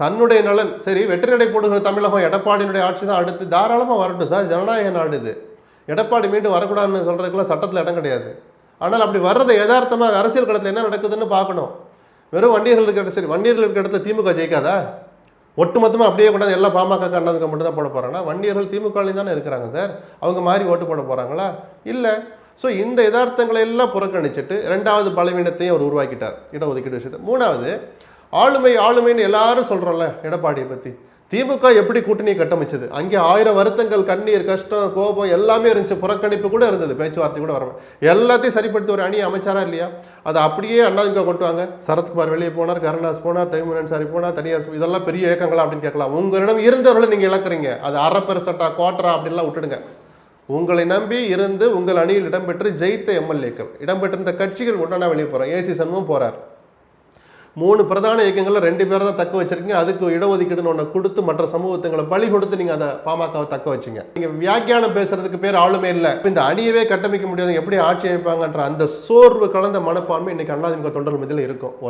தன்னுடைய நலன். சரி வெற்றி நடை போடுகிற தமிழகம் எடப்பாடியினுடைய ஆட்சி தான் அடுத்து. தாராளமாக வரட்டும் சார் ஜனநாயக நாடு இது. எடப்பாடி மீண்டும் வரக்கூடாதுன்னு சொல்கிறதுக்குலாம் சட்டத்தில் இடம் கிடையாது. ஆனால் அப்படி வர்றதை யதார்த்தமாக அரசியல் களத்தில் என்ன நடக்குதுன்னு பார்க்கணும். வெறும் வண்டியர்கள் இருக்கிற சரி வண்டியர்கள் இருக்கிற இடத்துல திமுக ஜெயிக்காதா? ஒட்டுமொத்தமாக அப்படியே கொண்டாந்து எல்லாம் பாமக கண்டதுக்கு மட்டும் தான் போட போகிறாங்கன்னா வண்டியர்கள் திமுகலையும் தானே இருக்கிறாங்க சார். அவங்க மாதிரி ஓட்டு போட போகிறாங்களா இல்லை. ஸோ இந்த யதார்த்தங்களை எல்லாம் புறக்கணிச்சிட்டு ரெண்டாவது பலவீனத்தையும் அவர் உருவாக்கிட்டார் இடஒதுக்கீடு விஷயத்தை மூணாவது ஆளுமை ஆளுமைன்னு எல்லாரும் சொல்கிறோம்ல எடப்பாடியை பற்றி திமுக எப்படி கூட்டணியை கட்டமைச்சது? அங்கே ஆயிரம் வருத்தங்கள் கண்ணீர் கஷ்டம் கோபம் எல்லாமே இருந்துச்சு. புறக்கணிப்பு கூட இருந்தது. பேச்சுவார்த்தை கூட வரவேன் எல்லாத்தையும் சரிப்படுத்தி ஒரு அணி அமைச்சாரா இல்லையா? அதை அப்படியே அண்ணாதிமுக கொண்டு வாங்க. சரத்குமார் வெளியே போனார் கருணாஸ் போனார் தைமுரன் சாரி போனார் தனியார் இதெல்லாம் பெரிய இயக்கங்களா அப்படின்னு கேட்கலாம். உங்களிடம் இருந்தவர்களை நீங்கள் இழக்கிறீங்க. அது அரை பெருசட்டா குவார்டரா அப்படின்லாம் விட்டுடுங்க. உங்களை நம்பி இருந்து உங்கள் அணியில் இடம்பெற்று ஜெயித்த எம்எல்ஏக்கள் இடம்பெற்றிருந்த கட்சிகள் உடனே வெளியே போகிறார் ஏசி சண்முகம் போகிறார் மூணு பிரதான இயக்கங்களில் ரெண்டு பேரை தான் தக்க வச்சிருக்கீங்க. அதுக்கு இடஒதுக்கீடுன்னு ஒன்று கொடுத்து மற்ற சமூகத்துங்களை பலி கொடுத்து நீங்கள் அதை பாமகவை தக்க வச்சிங்க. நீங்கள் வியாக்கியானம் பேசுறதுக்கு பேர் ஆளுமே இல்லை. இந்த அணியவே கட்டமைக்க முடியாது. எப்படி ஆட்சி அமைப்பாங்கன்ற அந்த சோர்வு கலந்த மனப்பான்மை இன்னைக்கு அண்ணாதிமுக தொண்டர் மத்தியில் இருக்கும். ஒன்று